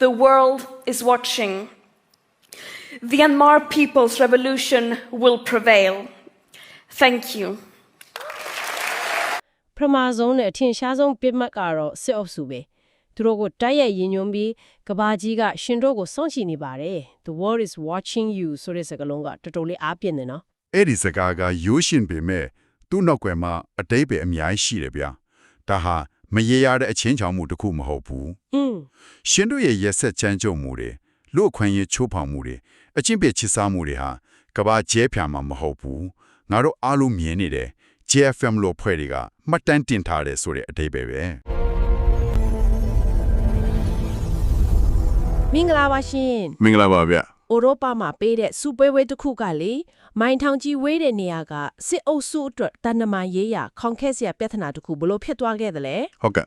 The world is watching. The Myanmar people's revolution will prevail. Thank you. ပထမဆုံးနဲ့အထင်ရှားဆုံးပြစ်မှတ်ကတော့စစ်အုပ်စုပဲသူတို့ကိုတိုက်ရိုက်ရင်ညွန်ပြီးကဘာကြီးကရှင်တို့ကိုစောင့်ကြည့်နေပါတယ် the world is watching you ဆိုတဲ့စကားလုံးကတော်တော်လေးအားပြင်းနေနော်အဲ့ဒီစကားကရိုးရှင်ပေမဲ့သူ့နောက်ွယ်မှာအတိတ်ပဲအများကြီးရှိတယ်ဗျာဒါဟာ မရေရတဲ့အချင်းချောင်မှုတစ်ခုမဟုတ်ဘူးอืมရှင်တို့ရဲ့ရက်ဆက်ချမ်းကြုံမှုတွေလူအခွင့်အရေးချိုးဖောက်မှုတွေအချင်းပြစ်ချစ်စားမှုတွေဟာကဘာကျဲဖြာမှာမဟုတ်ဘူးငါတို့အားလုံးမြင်နေတယ် JFM လို့ဖွဲ့တွေကမှတ်တမ်းတင်ထားတယ်ဆိုတဲ့အတိတ်ပဲပဲမင်္ဂလာပါရှင်မင်္ဂလာပါဗျဥရောပမှာပေးတဲ့စူပွဲဝဲတစ်ခုကလေ မိုင်ထောင်ကြီးဝေးတဲ့နေရာကစစ်အုပ်စုအတွက်တန်နမန်ရေးရခေါင်ခဲစရာပြဿနာတစ်ခုဘလို့ဖြစ်သွားခဲ့တယ်လဲဟုတ်ကဲ့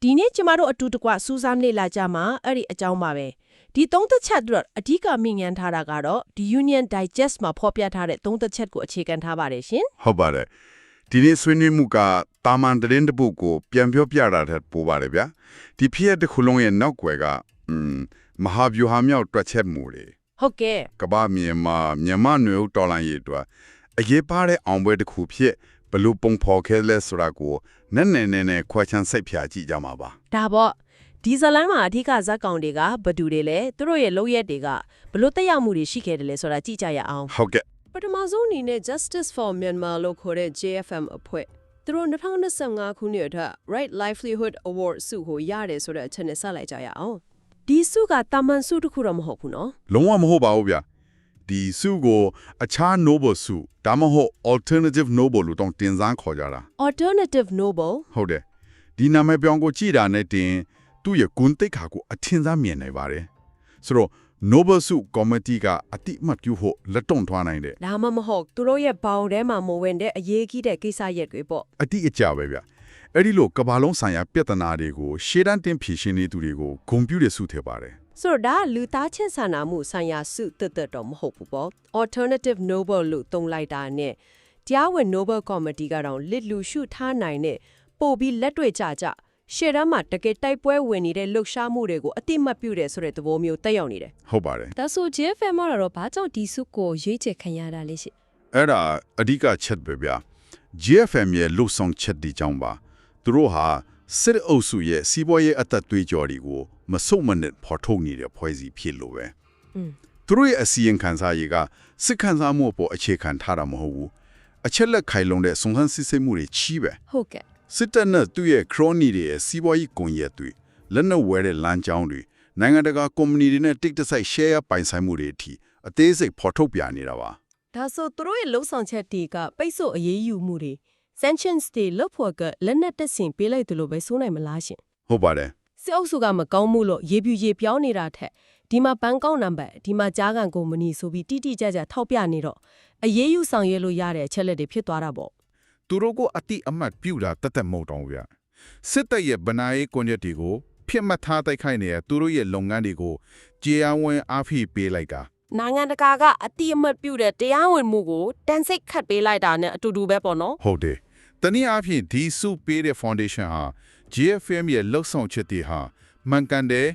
ဒီနေ့ကျမတို့အတူတကွစူးစမ်းလေ့လာကြမှာအဲ့ဒီအကြောင်းပါပဲဒီသုံးသက်ချက်အတွက်အဓိကမြင်ငန်းထားတာကတော့ဒီ Union Digest မှာဖော်ပြထားတဲ့သုံးသက်ချက်ကိုအခြေခံထားပါတယ်ရှင်ဟုတ်ပါတယ်ဒီနေ့ဆွေးနွေးမှုကတာမန်တရင်တစ်ပုဒ်ကိုပြန်ပြောပြတာတဲ့ပို့ပါတယ်ဗျာဒီဖြစ်ရတဲ့ခုလုံးရဲ့နောက်ွယ်ကအင်းမဟာဗျူဟာမြောက်တွက်ချက်မှုတွေ ဟုတ်ကဲ့ကမ္ဘာမြန်မာမြန်မာနွေဦးတော်လိုင်းရေးအတွက်အရေးပါတဲ့အောင်ပွဲတစ်ခုဖြစ်ဘလို့ပုံဖော်ခဲလဲဆိုတာကိုနက်နဲနဲနဲ့ခွဲချမ်းစိတ်ဖြာကြည့်ကြမှာပါဒါပေါ့ဒီဇလန်မှာအဓိကဇက်ကောင်တွေကဘယ်သူတွေလဲသူတို့ရဲ့လုပ်ရက်တွေကဘလို့တက်ရောက်မှုတွေရှိခဲ့တယ်လဲဆိုတာကြည့်ကြရအောင်ဟုတ်ကဲ့ပထမဆုံးအနေနဲ့ Justice for Myanmar လို့ခေါ်တဲ့ JFM အဖွဲ့သူတို့2025ခုနှစ်အတွက် Right Livelihood Award ဆုကိုရတယ်ဆိုတဲ့အချက်နဲ့ဆက်လိုက်ကြရအောင် ဒီဆုကတာမန်ဆုတစ်ခုတော့မဟုတ်ဘူးနော်လုံးဝမဟုတ်ပါဘူးဗျာဒီစုကိုအခြား noble စုဒါမှမဟုတ် alternative noble လို့တောင်းတင်စားခေါ်ကြတာ Alternative Noble ဟုတ်တယ်ဒီနာမည်ပြောင်းကိုကြည်တာနဲ့တင်သူ့ရဲ့ဂုဏ်သိက္ခာကိုအထင်သာမြင်နိုင်ပါတယ်ဆိုတော့ noble စု committee ကအတိအမှတ်ပြုဖို့လက်တွန့်ထွားနိုင်တယ်ဒါမှမဟုတ်သူတို့ရဲ့ဘောင်ထဲမှာမဝင်တဲ့အရေးကြီးတဲ့ကိစ္စရက်တွေပေါ့အတိအကျပဲဗျ အဲ့ဒီလိုကဘာလုံးဆိုင်ရာပြဿနာတွေကိုရှေ့တန်းတင်ဖြေရှင်းနေသူတွေကိုဂုံပြူတဲ့စုထဲပါတယ်ဆိုတော့ဒါလူသားချင်းစာနာမှုဆိုင်ရာစုတက်တက်တော့မဟုတ်ဘူးပေါ့ Alternative Noble လို့သုံးလိုက်တာနဲ့တရားဝင် Noble Committee ကတော့လစ်လူရှုထားနိုင်တဲ့ပို့ပြီးလက်တွေ့ကြကြရှေ့တန်းမှာတကယ်တိုက်ပွဲဝင်နေတဲ့လှုပ်ရှားမှုတွေကိုအတိမတ်ပြုတယ်ဆိုတဲ့သဘောမျိုးတက်ရောက်နေတယ်ဟုတ်ပါတယ်ဒါဆို JFM မှာတော့ဘာကြောင့်ဒီစုကိုရွေးချယ်ခံရတာလဲရှိအဲ့ဒါအဓိကချက်ပဲဗျ GFM ရဲ့လှုပ်ဆောင်ချက်ဒီကြောင့်ပါ သူတို့ဟာစစ်အုပ်စုရဲ့စီးပွားရေးအသက်သွေးကြော်တွေကိုမစုံမနစ်ဖော်ထုတ်နေတဲ့ဖွဲ့စည်းဖြစ်လို့ပဲอืมသူတို့ရဲ့အစီရင်ခံစာရေးကစစ်ခံစားမှုအပေါ်အခြေခံထားတာမဟုတ်ဘူးအချက်လက်ခိုင်လုံတဲ့စုံစမ်းစစ်ဆေးမှုတွေချီးပဲဟုတ်ကဲ့စစ်တပ်နဲ့သူ့ရဲ့ခရိုနီတွေရဲ့စီးပွားရေးကွန်ရက်တွေလက်နက်ဝယ်တဲ့လမ်းကြောင်းတွေနိုင်ငံတကာကုမ္ပဏီတွေနဲ့တစ်တစိုက် share ပိုင်ဆိုင်မှုတွေအထိအသေးစိတ်ဖော်ထုတ်ပြနေတာပါဒါဆိုသူတို့ရဲ့လှုပ်ဆောင်ချက်တွေကပိတ်ဆို့အရေးယူမှုတွေ sanctions တွေလွတ်ဖို့ကလက်နက်တက်ဆင်ပေးလိုက်တယ်လို့ပဲဆိုနိုင်မလားရှင်ဟုတ်ပါတယ်စစ်အုပ်စုကမကောင်းမှုလို့ရေပြူရေပြောင်းနေတာထက်ဒီမှာဘန်ကောက်နံပါတ်ဒီမှာဂျားကန်ကုမ္ပဏီဆိုပြီးတိတိကျကျထောက်ပြနေတော့အရေးယူဆောင်ရွက်လို့ရတဲ့အချက်လက်တွေဖြစ်သွားတာပေါ့သူတို့ကိုအတိအမှတ်ပြုတာတသက်မဟုတ်တော့ဘူးဗျစစ်တပ်ရဲ့ဗနာရေးကွန်ရက်တွေကိုဖြစ်မှတ်ထားတိုက်ခိုက်နေတဲ့သူတို့ရဲ့လုပ်ငန်းတွေကိုကြေအဝင်းအားဖိပေးလိုက်တာနိုင်ငံတကာကအတိအမှတ်ပြုတဲ့တရားဝင်မှုကိုတန်စိတ်ခတ်ပေးလိုက်တာနဲ့အတူတူပဲပေါ့နော်ဟုတ်တယ် တနည်းအားဖြင့်ဒီစုပေးတဲ့ foundation ဟာ GFM ရဲ့လှုပ်ဆောင်ချက်တွေဟာမှန်ကန်တယ်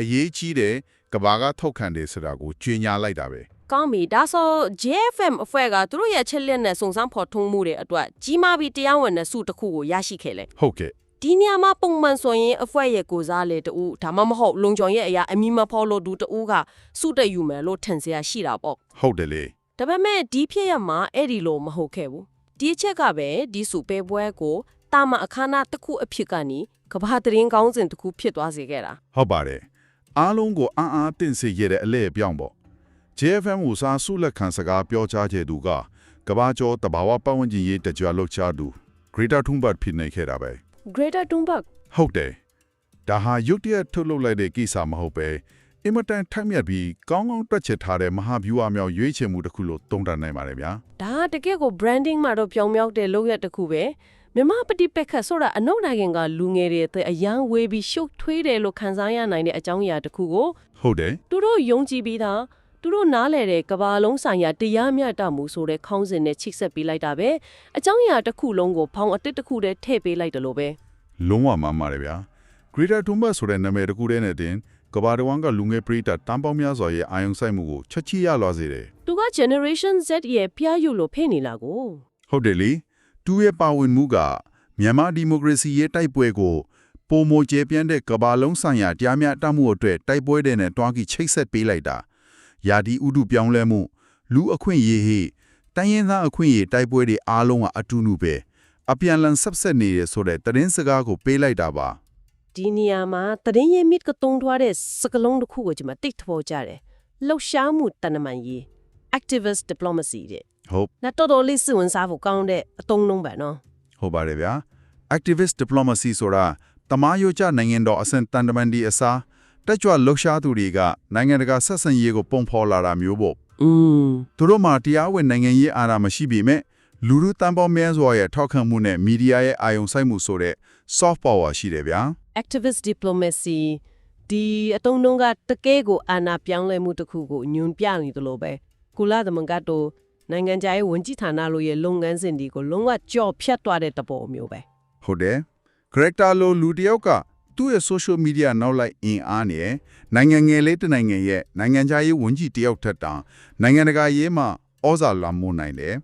အရေးကြီးတယ်ကဘာကထောက်ခံတယ်ဆိုတာကိုကြေညာလိုက်တာပဲကောင်းပြီဒါဆို JFM အဖွဲ့ကသူတို့ရဲ့ချက်လက်နဲ့စုံစမ်းဖော်ထုတ်မှုတွေအတွက်ကြီးမားပြီးတရားဝင်တဲ့စုတစ်ခုကိုရရှိခဲ့လေဟုတ်ကဲ့ဒီနေရာမှာပုံမှန်ဆိုရင်အဖွဲ့ရဲ့ကိုစားလေတူဒါမှမဟုတ်လုံခြုံရဲ့အရာအမီမဖော်လို့တူတူကစုတက်ယူမယ်လို့ထင်စရာရှိတာပေါ့ဟုတ်တယ်လေဒါပေမဲ့ဒီဖြစ်ရမှာအဲ့ဒီလိုမဟုတ်ခဲ့ဘူး ဒီအချက်ကပဲဒီစုပဲပွဲကိုတာမအခမ်းအနားတစ်ခုအဖြစ်ကနေကဘာတရင်ကောင်းစဉ်တစ်ခုဖြစ်သွားစေခဲ့တာဟုတ်ပါတယ်အားလုံးကိုအံ့အားတင့်စေရတဲ့အလဲအပြောင်းပေါ့ JFM ကိုစားဆုလက်ခံစကားပြောကြားခဲ့သူကကဘာကျော်တဘာဝပတ်ဝန်းကျင်ရေးတကြွလှုပ်ရှားသူ Greater Thunberg ဖြစ်နေခဲ့တာပဲ Greater Thunberg ဟုတ်တယ်ဒါဟာရုတ်တရက်ထုတ်လုပ်လိုက်တဲ့ကိစ္စမဟုတ်ပဲ အင်မတန်ထိုက်မြတ်ပြီးကောင်းကောင်းတွက်ချက်ထားတဲ့မဟာဗျူဟာမြောက်ရွေးချယ်မှုတစ်ခုလို့သုံးသပ်နိုင်ပါတယ်ဗျာဒါကတကယ့်ကို branding မှာတော့ပြောင်မြောက်တဲ့လုပ်ရက်တစ်ခုပဲမြမပฏิပက္ခဆိုတာအနောက်နိုင်ငံကလူငယ်တွေအရန်ဝေးပြီးရှုပ်ထွေးတယ်လို့ခံစားရနိုင်တဲ့အကြောင်းအရာတစ်ခုကိုဟုတ်တယ်သူတို့ယုံကြည်ပြီးသားသူတို့နားလဲတဲ့ကဘာလုံးဆိုင်ရာတရားမျှတမှုဆိုတဲ့ခေါင်းစဉ်နဲ့ချိတ်ဆက်ပေးလိုက်တာပဲအကြောင်းအရာတစ်ခုလုံးကိုဖောင်အတစ်တစ်ခုတည်းထည့်ပေးလိုက်တယ်လို့ပဲလုံးဝမှန်ပါတယ်ဗျာ Greater Thunberg ဆိုတဲ့နာမည်တစ်ခုတည်းနဲ့တင် ကဘာတဝမ်ကလူငယ်ပရိသတ်တန်ပေါင်းများစွာရဲ့အာယုံဆိုင်မှုကိုချက်ချီရလွားစေတယ်သူက generation Z ရဲ့ပြယူလို့ဖိနေလာကိုဟုတ်တယ်လေသူရဲ့ပါဝင်မှုကမြန်မာဒီမိုကရေစီရဲ့တိုက်ပွဲကိုပုံမကျေပြန့်တဲ့ကဘာလုံးဆိုင်ရာတရားမျှတမှုအတွက်တိုက်ပွဲတဲ့နဲ့တွားကြီးချိတ်ဆက်ပေးလိုက်တာယာဒီဥဒုပြောင်းလဲမှုလူအခွင့်ရေးဟိတိုင်းရင်းသားအခွင့်ရေးတိုက်ပွဲတွေအားလုံးကအတူတူပဲအပြန်လန်ဆက်ဆက်နေရဆိုတဲ့တရင်စကားကိုပေးလိုက်တာပါ ဒီနေရာမှာတရင်ရဲ့ mid ကတုံးထွားတဲ့စကလုံးတစ်ခုကိုကျွန်မတိတ်ထောကြတယ်လှုပ်ရှားမှုတဏ္ဍမန်ရေး activist diplomacy တဲ့ ဟုတ် 那တော်တော်လေးစိတ်ဝင်စားဖို့ကောင်းတဲ့အတုံးလုံးပဲနော် ဟုတ်ပါတယ်ဗျာ activist diplomacy ဆိုတာတမားရိုကြနိုင်ငံတော်အဆင့်တန်တမန်ဒီအစားတက်ကြွလှုပ်ရှားသူတွေကနိုင်ငံတကာဆက်ဆံရေးကိုပုံဖော်လာတာမျိုးပေါ့ อืม သူတို့မှာတရားဝင်နိုင်ငံရေးအာဏာမရှိပေမဲ့လူလူတန်ပေါင်းများစွာရဲ့ထောက်ခံမှုနဲ့မီဒီယာရဲ့အာရုံစိုက်မှုဆိုတဲ့ soft power ရှိတယ်ဗျာ activist diplomacy ဒီအတုံးလုံးကတကယ်ကိုအာဏာပြောင်းလဲမှုတစ်ခုကိုညွန်ပြနေတယ်လို့ပဲကုလသမဂ္ဂတို့နိုင်ငံခြားရေးဝန်ကြီးဌာနလိုရဲ့လုပ်ငန်းစဉ်တွေကိုလုံးဝကြော်ဖြတ်သွားတဲ့တပေါ်မျိုးပဲဟုတ်တယ် character လိုလူတစ်ယောက်ကသူ့ရဲ့ social media နောက်လိုက်အင်အားနဲ့နိုင်ငံငယ်လေးတစ်နိုင်ငံရဲ့နိုင်ငံခြားရေးဝန်ကြီးတစ်ယောက်ထက်တောင်နိုင်ငံတကာရေးမှာဩဇာလွှမ်းမိုးနိုင်တယ်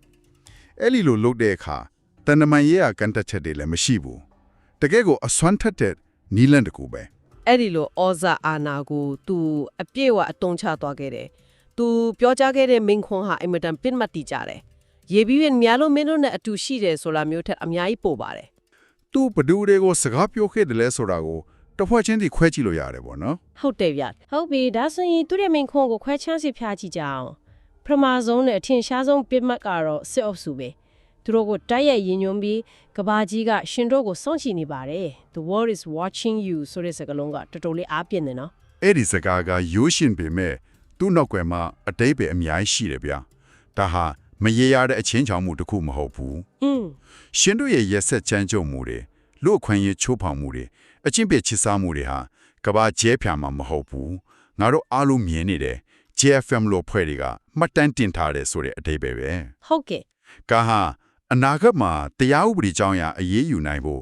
အဲ့လီလိုလုပ်တဲ့အခါတန်တမန်ရေးကကန်တက်ချက်တွေလည်းမရှိဘူးတကယ်ကိုအစွမ်းထက်တဲ့ နီလန်တစ်ခုပဲအဲ့ဒီလိုဩဇာအာဏာကိုသူအပြည့်အဝအတုံးချသွားခဲ့တယ်။သူပြောကြားခဲ့တဲ့မိန့်ခွန်းဟာအင်မတန်ပင်မတ်တီကြတယ်။ရေပြီးရင်များလို့မင်းတို့နဲ့အတူရှိတယ်ဆိုတာမျိုးထက်အများကြီးပိုပါတယ်သူဘဒူတွေကိုစကားပြောခဲ့တယ်လဲဆိုတာကိုတစ်ဖွဲ့ချင်းစီခွဲကြည့်လို့ရတယ်ပေါ့နော်။ဟုတ်တယ်ဗျ။ဟုတ်ပြီဒါဆိုရင်သူ့ရဲ့မိန်ခွန်းကိုခွဲချမ်းစီဖျားကြည့်ကြအောင်ပထမဆုံးနဲ့အထင်ရှားဆုံးပြစ်မှတ်ကတော့စစ်အုပ်စုပဲ သူတို့ကိုတိုက်ရိုက်ရင်ညွန်ပြီးကဘာကြီးကရှင်တို့ကိုစောင့်ကြည့်နေပါတယ် the world is watching you ဆိုတဲ့စကားလုံးကတော်တော်လေးအားပြင်းတယ်နော်အဲ့ဒီစကားကရိုးရှင်ပေမဲ့သူ့နောက်ွယ်မှာအတိတ်ပဲအများကြီးရှိတယ်ဗျာဒါဟာမရေရတဲ့အချင်းချောင်မှုတစ်ခုမဟုတ်ဘူး။อืมရှင်တို့ရဲ့ရက်ဆက်ချမ်းကြုံမှုတွေလူအခွင့်အရေးချိုးဖောက်မှုတွေအချင်းပြချစ်စားမှုတွေဟာကဘာကျဲဖြာမှာမဟုတ်ဘူးငါတို့အားလုံးမြင်နေတယ် JFM လို့ဖွဲ့တွေကမှတ်တမ်းတင်ထားတယ်ဆိုတဲ့အတိတ်ပဲပဲဟုတ်ကဲ့ကာဟာ အနာဂတ်မှာတရားဥပဒေကြောင်းအရအရေးယူနိုင်ဖို့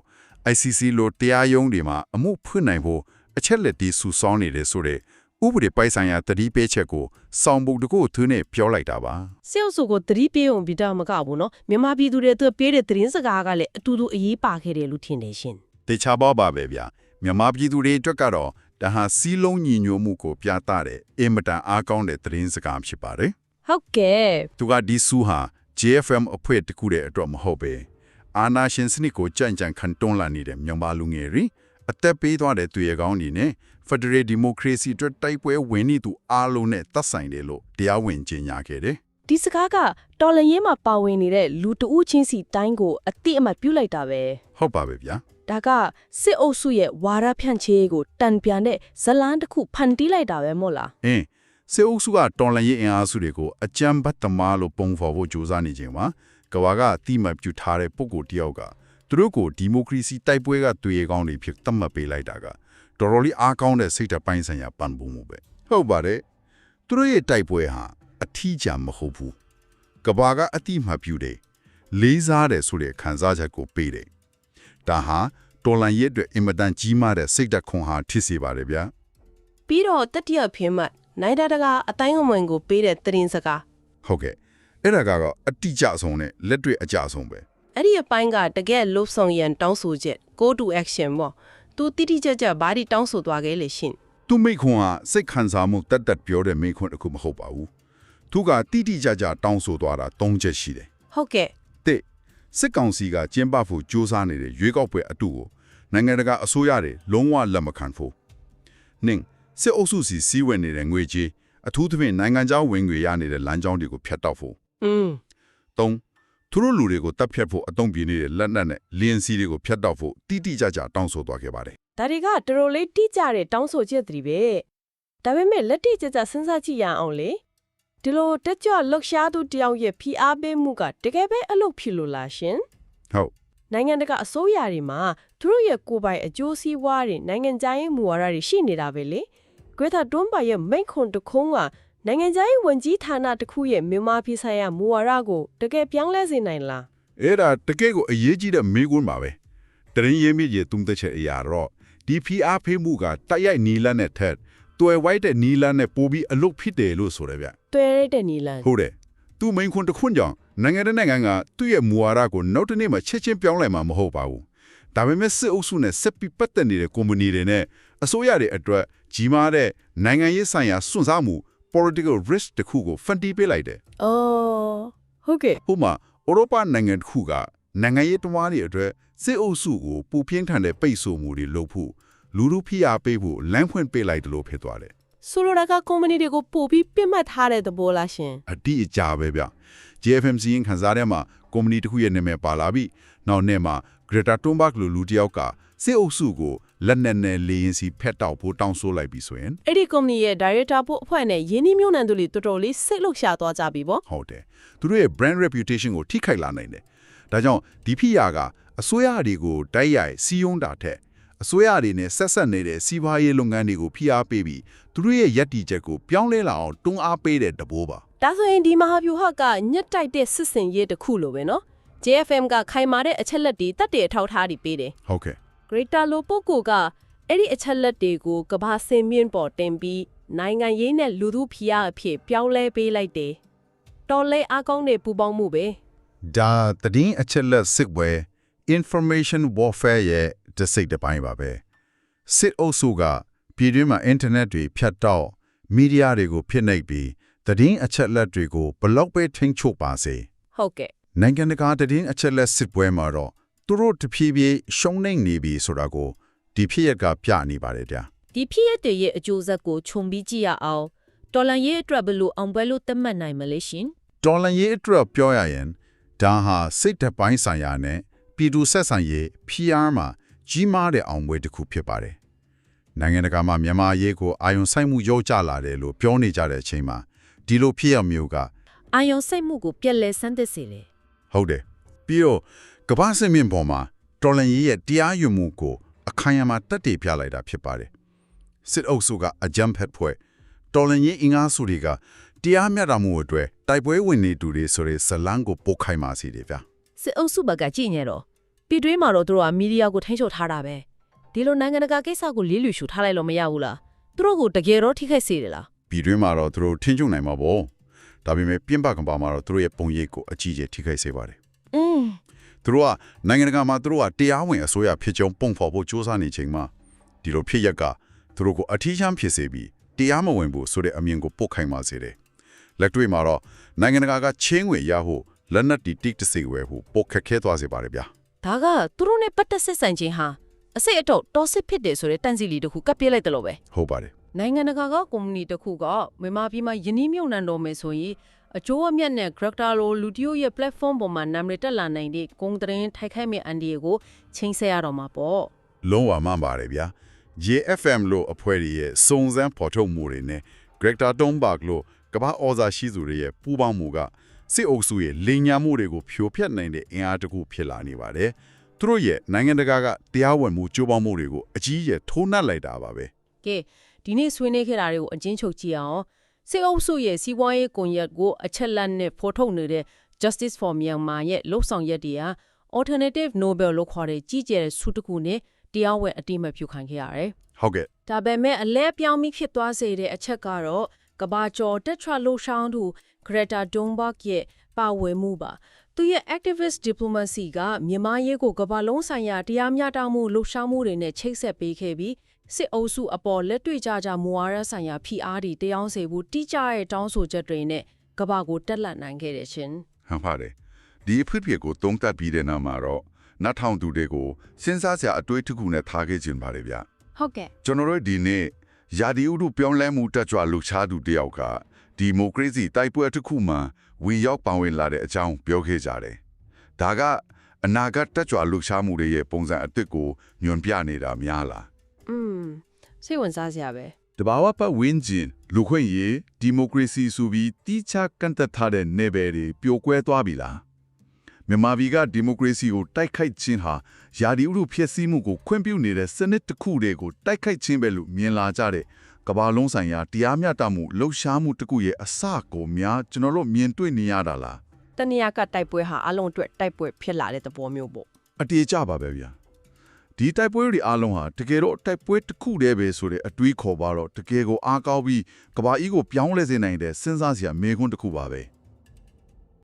ICC လိုတရားရုံးတွေမှာအမှုဖွင့်နိုင်ဖို့အချက်လက်တီးဆူဆောင်းနေတယ်ဆိုတဲ့ဥပဒေပိုင်ဆိုင်ရာတတိပေးချက်ကိုစောင့်ဖို့တကူသူနဲ့ပြောလိုက်တာပါ။စစ်အုပ်စုကိုသတိပေးအောင်ဗီတာမကဘူးနော်။မြန်မာပြည်သူတွေအတွက်ပေးတဲ့သတင်းစကားကလည်းအတူတူအရေးပါခဲ့တယ်လို့ထင်တယ်ရှင်တေချာပါပါပဲဗျာမြန်မာပြည်သူတွေအတွက်ကတော့ဒါဟာစီးလုံးညီညွတ်မှုကိုပြသတဲ့အင်မတန်အားကောင်းတဲ့သတင်းစကားဖြစ်ပါတယ်။ဟုတ်ကဲ့သူကဒီဆူဟာ JFM အဖွဲ့တကူတဲ့အတွက်မဟုတ်ပဲအာနာရှင်စနစ်ကိုကြံ့ကြံ့ခံတွန်းလာနေတဲ့မြန်မာလူငယ်တွေအသက်ပေးသွားတဲ့သူရဲကောင်းတွေနဲ့ Federal Democracy အတွက်တိုက်ပွဲဝင်နေသူအားလုံးနဲ့သက်ဆိုင်တယ်လို့တရားဝင်ကြေညာခဲ့တယ်ဒီစကားကတော်လန်ရေးမှာပါဝင်နေတဲ့လူတဦးချင်းစီတိုင်းကိုအတိအမှတ်ပြုလိုက်တာပဲဟုတ်ပါပဲဗျာဒါကစစ်အုပ်စုရဲ့ဝါရဖြန့်ချေးကိုတန်ပြန်တဲ့ဇလန်းတစ်ခုဖန်တီးလိုက်တာပဲမို့လားအင်း စေအုပ်စုကတော်လန်ရေးအင်အားစုတွေကိုအကြမ်းဖက်သမားလို့ပုံဖော်ဖို့ကြိုးစားနေခြင်းမှာကဘာကအတိမတ်ပြုထားတဲ့ပုဂ္ဂိုလ်တယောက်ကသူတို့ကိုဒီမိုကရေစီတိုက်ပွဲကတွေ့ရကောင်းတွေဖြစ်သတ်မှတ်ပေးလိုက်တာကတော်တော်လေးအားကောင်းတဲ့စိတ်ဓာတ်ပိုင်းဆိုင်ရာပံ့ပိုးမှုပဲဟုတ်ပါတယ်သူတို့ရဲ့တိုက်ပွဲဟာအထီးကျန်မဟုတ်ဘူးကဘာကအတိမတ်ပြုတယ်လေးစားတယ်ဆိုတဲ့ခံစားချက်ကိုပေးတယ်ဒါဟာတော်လန်ရေးအတွက်အင်မတန်ကြီးမားတဲ့စိတ်ဓာတ်ခွန်အားဖြစ်စေပါတယ်ဗျာပြီးတော့တတိယဖင်းမှ နိုင်တာတကအတိုင်းအဝင်ကိုပေးတဲ့သတင်းစကားဟုတ်ကဲ့အဲ့ဒါကတော့အတိအကျဆုံးနဲ့လက်တွေ့အကျဆုံးပဲအဲ့ဒီအပိုင်းကတကယ်လှုပ်ဆောင်ရန်တောင်းဆိုချက် go to action ပေါ့သူတိတိကျကျဘာဒီတောင်းဆိုသွားခဲ့လေရှင်သူမိခွန်ဟာစိတ်ခံစားမှုတက်တက်ပြောတဲ့မိခွန်တစ်ခုမဟုတ်ပါဘူးသူကတိတိကျကျတောင်းဆိုသွားတာ၃ချက်ရှိတယ်ဟုတ်ကဲ့တစ်စစ်ကောင်စီကကျင်းပဖို့ကြိုးစားနေတဲ့ရွေးကောက်ပွဲအတူကိုနိုင်ငံတကာအစိုးရတွေလုံးဝလက်မခံဖို့နင်း စစ်အုပ်စုစီစီးဝင်နေတဲ့ငွေကြေးအထူးသဖြင့်နိုင်ငံခြားဝင်ငွေရနေတဲ့လမ်းကြောင်းတွေကိုဖျက်တောက်ဖို့อืม၃သူတို့လူတွေကိုတပ်ဖြတ်ဖို့အသုံးပြနေတဲ့လက်နက်နဲ့လင်းစီတွေကိုဖျက်တောက်ဖို့တိတိကျကျတောင်းဆိုသွားခဲ့ပါတယ်ဒါတွေကတော်တော်လေးတိကျတဲ့တောင်းဆိုချက်တွေပဲဒါပေမဲ့လက်တိကျကျစဉ်းစားကြည့်ရအောင်လေဒီလိုတက်ကြွလှုပ်ရှားသူတယောက်ရဲ့ဖိအားပေးမှုကတကယ်ပဲအလုပ်ဖြစ်လို့လားရှင်ဟုတ်နိုင်ငံတကာအစိုးရတွေမှာသူတို့ရဲ့ကိုယ်ပိုင်အကျိုးစီးပွားတွေနိုင်ငံခြားရေးမူဝါဒတွေရှိနေတာပဲလေ ဂရတာတွန်းပါရဲ့မိန့်ခွန်းတစ်ခုံးကနိုင်ငံခြားရေးဝန်ကြီးဌာနတစ်ခုရဲ့မြန်မာပြည်ဆိုင်ရာမူဝါဒကိုတကယ်ပြောင်းလဲစေနိုင်လားအဲ့ဒါတကယ့်ကိုအရေးကြီးတဲ့မိကွန်းပါပဲတရင်ရင်းမြစ်ရဲ့တုံးသက်ချက်အရာတော့ဒီ PR ဖေးမှုကတိုက်ရိုက်နီလန်းနဲ့ထက်သူတွယ်ဝိုက်တဲ့နီလန်းနဲ့ပိုပြီးအလုတ်ဖြစ်တယ်လို့ဆိုတယ်ဗျတွေ့ရတဲ့နီလန်ဟုတ်တယ်သူမိန်ခွန်းတစ်ခွန်းကြောင့်နိုင်ငံတဲ့နိုင်ငံကသူ့ရဲ့မူဝါဒကိုနောက်တစ်နေ့မှချက်ချင်းပြောင်းလဲမှာမဟုတ်ပါဘူးဒါပေမဲ့စစ်အုပ်စုနဲ့ဆက်ပြီးပတ်သက်နေတဲ့ကုမ္ပဏီတွေနဲ့အစိုးရတွေအတွက် ကြီးမားတဲ့နိုင်ငံရေးဆိုင်ရာစွန့်စားမှု political risk တစ်ခုကိုဖန်တီးပေးလိုက်တယ်အော်ဟုတ်ကဲ့ဥပမာဥရောပနိုင်ငံတစ်ခုကနိုင်ငံရေးတဝါးတွေအတွက်စစ်အုပ်စုကိုပူပြင်းထန်တဲ့ပိတ်ဆို့မှုတွေလုပ်ဖို့လူလူဖိအားပေးဖို့လမ်းဖွင့်ပေးလိုက်တယ်လို့ဖြစ်သွားတယ်ဆိုလိုတာကကုမ္ပဏီတွေကိုပို့ပြီးပြစ်မှတ်ထားတဲ့သဘောလားရှင်အတိအကျပဲဗျ JFMC ရင်ခန်းစားထဲမှာကုမ္ပဏီတစ်ခုရဲ့နာမည်ပါလာပြီးနောက်နေ့မှာ Greta Thunberg လိုလူတစ်ယောက်ကစစ်အုပ်စုကို လက်နက်နဲ့လေရင်စီဖက်တောက်ဖို့တောင်းဆိုလိုက်ပြီးဆိုရင်အဲ့ဒီကုမ္ပဏီရဲ့ဒါရိုက်တာဖို့အဖွဲ့နဲ့ယင်းနှိမ့်မြုံနှံသူတွေတော်တော်လေးစိတ်လှုပ်ရှားသွားကြပြီပေါ့ဟုတ်တယ်သူတို့ရဲ့ brand reputation ကိုထိခိုက်လာနိုင်တယ်ဒါကြောင့်ဒီဖိယာကအစိုးရတွေကိုတိုက်ရိုက်စီးယုံတာထက်အစိုးရတွေနဲ့ဆက်ဆက်နေတဲ့စီးပွားရေးလုပ်ငန်းတွေကိုဖိအားပေးပြီးသူတို့ရဲ့ယက်တီချက်ကိုပြောင်းလဲလာအောင်တွန်းအားပေးတဲ့တဘိုးပါဒါဆိုရင်ဒီမဟာဗျူဟာကညက်တိုက်တဲ့စစ်စင်ရေးတစ်ခုလိုပဲနော် JFM ကခိုင်မာတဲ့အချက်လက်တွေတတ်တဲ့အထောက်အထားတွေပေးတယ်ဟုတ်ကဲ့ Greater လိုပုဂ္ဂိုလ်ကအဲ့ဒီအချက်လက်တွေကိုကဘာစင်မြင့်ပေါ်တင်ပြီးနိုင်ငံရေးနဲ့လူထုဖိအားအဖြစ်ပြောင်းလဲပေးလိုက်တယ်တော်လဲအကောင်းတဲ့ပူပေါင်းမှုပဲဒါတည်င်းအချက်လက်စစ်ပွဲ information warfare ရဲ့တစ်စိတ်တစ်ပိုင်းပါပဲစစ်အုပ်စုကပြည်တွင်းမှာ internet တွေဖြတ်တောက်မီဒီယာတွေကိုဖိနှိပ်ပြီးတည်င်းအချက်လက်တွေကိုဘလောက်ပဲထိန်းချုပ်ပါစေဟုတ်ကဲ့နိုင်ငံတကာတည်င်းအချက်လက်စစ်ပွဲမှာတော့ သူတို့တဖြည်းဖြည်းရှုံးနေနေပြီဆိုတာကိုဒီဖြစ်ရက်ကပြနေပါတယ်ဗျာဒီဖြစ်ရတဲ့ရဲ့အကျိုးဆက်ကိုခြုံပြီးကြည့်ရအောင်တော်လန်ရဲ့အတွက်ဘယ်လိုအောင်ပွဲလို့သတ်မှတ်နိုင်မလဲရှင်ဒေါ်လာရေးအတွက်ပြောရရင်ဒါဟာစိတ်တပိုင်းဆိုင်ရာနဲ့ပြည်သူဆက်ဆံရေး PR မှာကြီးမားတဲ့အောင်ပွဲတစ်ခုဖြစ်ပါတယ်။နိုင်ငံတကာမှာမြန်မာရေးကိုအာရုံစိုက်မှုရောကျလာတယ်လို့ပြောနေကြတဲ့အချိန်မှာဒီလိုဖြစ်ရမျိုးကအာယုံစိတ်မှုကိုပြက်လဲဆန်းသစ်စေလေဟုတ်တယ်။ပြီးတော့ ကမ္ဘာ့စင်မြင့်ပေါ်မှာဒေါ်လာရေးရဲ့တရားရွမှုကိုအခိုင်အမာတက်တည်ပြလိုက်တာဖြစ်ပါတယ်။စစ်အုပ်စုကအကြမ်းဖက်ဖွဲ့ဒေါ်လာရေးအင်အားစုတွေကတရားမျှတမှုအတွက်တိုက်ပွဲဝင်နေသူတွေဆိုတဲ့ဇလန်းကိုပုတ်ခိုင်းပါစီတယ်ဗျာစစ်အုပ်စုဘက်ကကြည့်ညဲတော့ပြည်တွင်းမှာတော့သူတို့ကမီဒီယာကိုထိန်းချုပ်ထားတာပဲဒီလိုနိုင်ငံတကာကိစ္စကိုလေးလူရှုထားလိုက်လို့မရဘူးလားသူတို့ကိုတကယ်တော့ထိခိုက်စေတယ်လားပြည်တွင်းမှာတော့သူတို့ထင်းချုံနိုင်မှာပေါ့ဒါပေမဲ့ပြင်းပကံပါမှာတော့သူတို့ရဲ့ပုံရိပ်ကိုအကြီးကျယ်ထိခိုက်စေပါတယ်อืม သူတို့ကနိုင်ငံတကာမှာသူတို့ကတရားဝင်အစိုးရဖြစ်ကြောင်းပုံဖော်ဖို့စ조사နေချိန်မှာဒီလိုဖြစ်ရက်ကသူတို့ကိုအထီးချမ်းဖြစ်စေပြီးတရားမဝင်ဘူးဆိုတဲ့အမြင်ကိုပုတ်ခိုင်းပါစေတယ်လက်တွေ့မှာတော့နိုင်ငံတကာကချင်းဝင်ရဖို့လက်နက်တီတိတ်တစေဝဲဖို့ပုတ်ခက်ခဲသွားစေပါတယ်ဗျာဒါကသူတို့နဲ့ပတ်သက်ဆက်ဆံခြင်းဟာအစိတ်အတော့တော်စစ်ဖြစ်တယ်ဆိုတဲ့တန်စီလီတစ်ခုကပ်ပြစ်လိုက်တယ်လို့ပဲဟုတ်ပါတယ်နိုင်ငံတကာကကုမ္ပဏီတစ်ခုကမြန်မာပြည်မှာယင်းနှိမ့်မြုံနှံတော်မယ်ဆိုရင် အကျိုးအမြတ်နဲ့ character လိုလူတယောရဲ့ platform ပေါ်မှာနာမည်တက်လာနိုင်တဲ့ဂုံတရင်ထိုက်ခိုက်မဲ့အန်ဒီကိုချိန်ဆက်ရတော့မှာပေါ့လုံးဝမှန်ပါတယ်ဗျာ JFM လို့အဖွဲ့တွေရဲ့စုံစမ်းဖော်ထုတ်မှုတွေနဲ့ Greta Thunberg လို့ကမ္ဘာဩဇာရှိသူတွေရဲ့ပူးပေါင်းမှုကစစ်အုပ်စုရဲ့လိန်ညာမှုတွေကိုဖြိုဖျက်နိုင်တဲ့အင်အားတစ်ခုဖြစ်လာနေပါတယ်။သူတို့ရဲ့နိုင်ငံတကာကတရားဝင်မှုကြိုးပမ်းမှုတွေကိုအကြီးအကျယ်ထိုးနှက်လိုက်တာပါပဲကဲဒီနေ့ဆွေးနွေးခဲ့တာတွေကိုအချင်းချုပ်ကြည့်အောင် စစ်အုပ်စုရဲ့စီးပွားရေးကွန်ရက်ကိုအချက်လက်နဲ့ဖော်ထုတ်နေတဲ့ Justice for Myanmar ရဲ့လှုပ်ဆောင်ရက်တွေဟာ Alternative Nobel လို့ခေါ်တဲ့ကြီးကျယ်တဲ့ဆုတစ်ခုနဲ့တရားဝင်အတိအမတ်ပြုခံခဲ့ရတယ်။ဟုတ်ကဲ့ဒါပေမဲ့အလဲပြောင်းပြီးဖြစ်သွားစေတဲ့အချက်ကတော့ကဘာကျော်တက်ထရလှုပ်ရှားသူ Greta Thunberg ရဲ့ပါဝင်မှုပါသူရဲ့ activist diplomacy ကမြန်မာရေးကိုကဘာလုံးဆိုင်ရာတရားမျှတမှုလှုပ်ရှားမှုတွေနဲ့ချိတ်ဆက်ပေးခဲ့ပြီး စစ်အုပ်စုအပေါ်လက်တွေ့ကြကြမူဝါဒဆိုင်ရာဖိအားတွေတရားစေဖို့တိကျတဲ့တောင်းဆိုချက်တွေနဲ့ကဘာကိုတက်လက်နိုင်ခဲ့တယ်ရှင်ဟန်ပါတယ်။ဒီအဖြစ်ဖြစ်ကိုတုံးတက်ပြီးတဲ့နောက်မှာတော့နတ်ထောင်သူတွေကိုစဉ်းစားစရာအတွေးတစ်ခုနဲ့ထားခဲ့ခြင်းပါတယ်ဗျာ။ဟုတ်ကဲ့ကျွန်တော်တို့ဒီနေ့ယာဒီဥဒုပြောင်းလဲမှုတက်ကြွလှူရှားသူတယောက်ကဒီမိုကရေစီတိုက်ပွဲတစ်ခုမှဝင်ရောက်ပါဝင်လာတဲ့အကြောင်းပြောခဲ့ကြတယ်။ဒါကအနာဂတ်တက်ကြွလှူရှားမှုတွေရဲ့ပုံစံအသစ်ကိုညွန်ပြနေတာများလား อืมစိတ်ဝင်စားစရာပဲ။တဘာဝပတ်ဝန်းကျင်လူခွင့်ရေးဒီမိုကရေစီဆိုပြီးတိကျကန့်သက်ထားတဲ့နေပယ်တွေပြိုကွဲသွားပြီလား။မြန်မာပြည်ကဒီမိုကရေစီကိုတိုက်ခိုက်ခြင်းဟာယာဒီဥဒုဖြစ်စည်းမှုကိုခွင့်ပြုနေတဲ့စနစ်တစ်ခုတည်းကိုတိုက်ခိုက်ခြင်းပဲလို့မြင်လာကြတဲ့ကမ္ဘာလုံးဆိုင်ရာတရားမျှတမှုလှုပ်ရှားမှုတစ်ခုရဲ့အစကိုများကျွန်တော်တို့မြင်တွေ့နေရတာလားတနည်းကတိုက်ပွဲဟာအလုံးအတွက်တိုက်ပွဲဖြစ်လာတဲ့သဘောမျိုးပေါ့အတေးကြပါပဲဗျာ ဒီတိုက်ပွဲတွေအားလုံးဟာတကယ်တော့တိုက်ပွဲတစ်ခုတည်းပဲဆိုတဲ့အတွေးခေါ်ပါတော့တကယ်ကိုအားကောင်းပြီးကဘာကြီးကိုပြောင်းလဲစေနိုင်တဲ့စဉ်းစားစရာမေးခွန်းတစ်ခုပါပဲ။